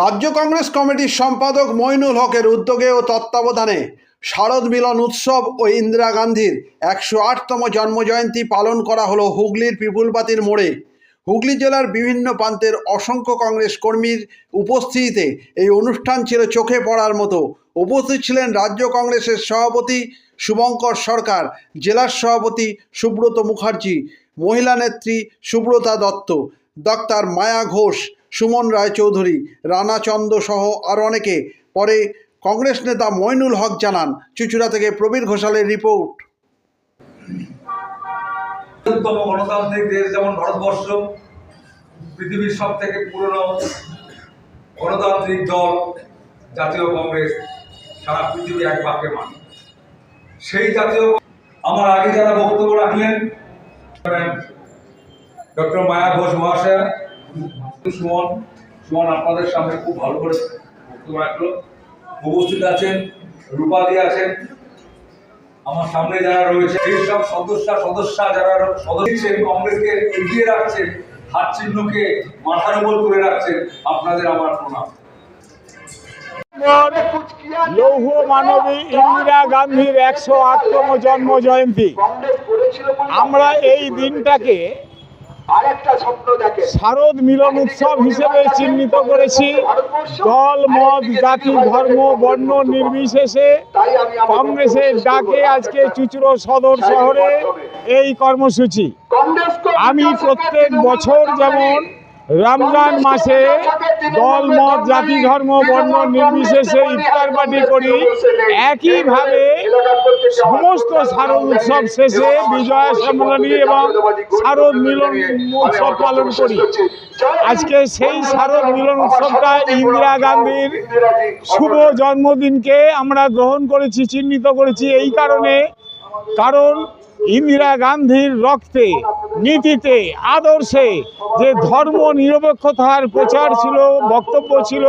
রাজ্য কংগ্রেস কমিটির সম্পাদক মইনুল হকের উদ্যোগে ও তত্ত্বাবধানে শারদ মিলন উৎসব ও ইন্দিরা গান্ধীর একশো আটতম জন্মজয়ন্তী পালন করা হলো হুগলির পিপুলপাতির মোড়ে। হুগলি জেলার বিভিন্ন প্রান্তের অসংখ্য কংগ্রেস কর্মীর উপস্থিতিতে এই অনুষ্ঠান ছিল চোখে পড়ার মতো। উপস্থিত ছিলেন রাজ্য কংগ্রেসের সভাপতি শুভঙ্কর সরকার, জেলার সভাপতি সুব্রত মুখার্জি, মহিলা নেত্রী সুব্রতা দত্ত ডক্টর মায়া ঘোষ সুমন রায়চৌধুরী, রানা চন্দ সহ আরও অনেকে। পরে কংগ্রেস নেতা মইনুল হক জানান, চুচুড়া থেকে প্রবীর ঘোষালের রিপোর্ট। গণতান্ত্রিক দেশ যেমন ভারতবর্ষ, পৃথিবীর সব থেকে পুরনো গণতান্ত্রিক দল, জাতীয় কংগ্রেস সারা পৃথিবী এক বাক্যে মানে। সেই জাতীয় আমার আগে যারা বক্তব্য রাখলেন, ডক্টর মায়া ঘোষ মহাশয়া সুমন সুমন আপনাদের সামনে খুব ভালো করে বক্তব্য রাখল। উপস্থিত আছেন রূপাদি আছেন আমার সামনে যারা রয়েছে এই সব সদস্য সদস্যা যারা সদস্য কংগ্রেসকে এগিয়ে রাখছেন হাত চিহ্নকে মাথার উপর করে রাখছেন আপনাদের আমার প্রণাম। লৌহ মানবী ইন্দিরা গান্ধীর একশো আটতম জন্ম জয়ন্তী। আমরা এই দিনটাকে শারদ মিলন উৎসব হিসেবে চিহ্নিত করেছি। দল মত জাতি ধর্ম বর্ণ নির্বিশেষে কংগ্রেসের ডাকে আজকে চুচুড়ো সদর শহরে এই কর্মসূচি। আমি প্রত্যেক বছর যেমন রমজান মাসে দল, মত, জাতি, ধর্ম, বর্ণ নির্বিশেষে ইফতার পার্টি করি। একইভাবে সমস্ত শারদ উৎসব শেষে বিজয়া সম্মেলনী এবং শারদ মিলন উৎসব পালন করি। আজকে সেই শারদ মিলন উৎসবটা ইন্দিরা গান্ধীর শুভ জন্মদিনকে আমরা গ্রহণ করেছি, চিহ্নিত করেছি। এই কারণে, কারণ ইন্দিরা গান্ধীর রক্তে, নীতিতে, আদর্শে যে ধর্ম নিরপেক্ষতার প্রচার ছিল, বক্তব্য ছিল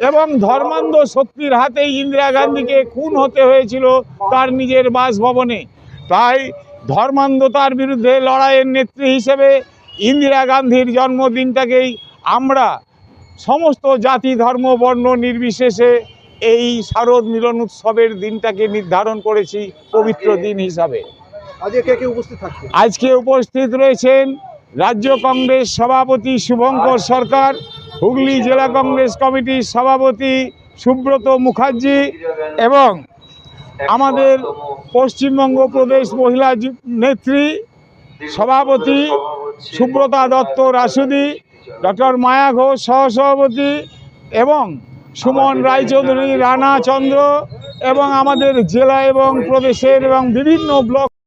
এবং ধর্মান্ধ শক্তির হাতে ইন্দিরা গান্ধীকে খুন হতে হয়েছিল তার নিজের বাসভবনে। তাই ধর্মান্ধতার বিরুদ্ধে লড়াইয়ের নেত্রী হিসেবে ইন্দিরা গান্ধীর জন্মদিনটাকেই আমরা সমস্ত জাতি, ধর্ম, বর্ণ নির্বিশেষে এই শারদ মিলন উৎসবের দিনটাকে নির্ধারণ করেছি পবিত্র দিন হিসাবে। আজকে উপস্থিত রয়েছেন রাজ্য কংগ্রেস সভাপতি শুভঙ্কর সরকার, হুগলি জেলা কংগ্রেস কমিটির সভাপতি সুব্রত মুখার্জি এবং আমাদের পশ্চিমবঙ্গ প্রদেশ মহিলা নেত্রী সভাপতি সুব্রতা দত্ত রাসুদি, ডক্টর মায়া ঘোষ সহসভাপতি এবং সুমন রায়চৌধুরী, রানা চন্দ্র এবং আমাদের জেলা এবং প্রদেশের এবং বিভিন্ন ব্লক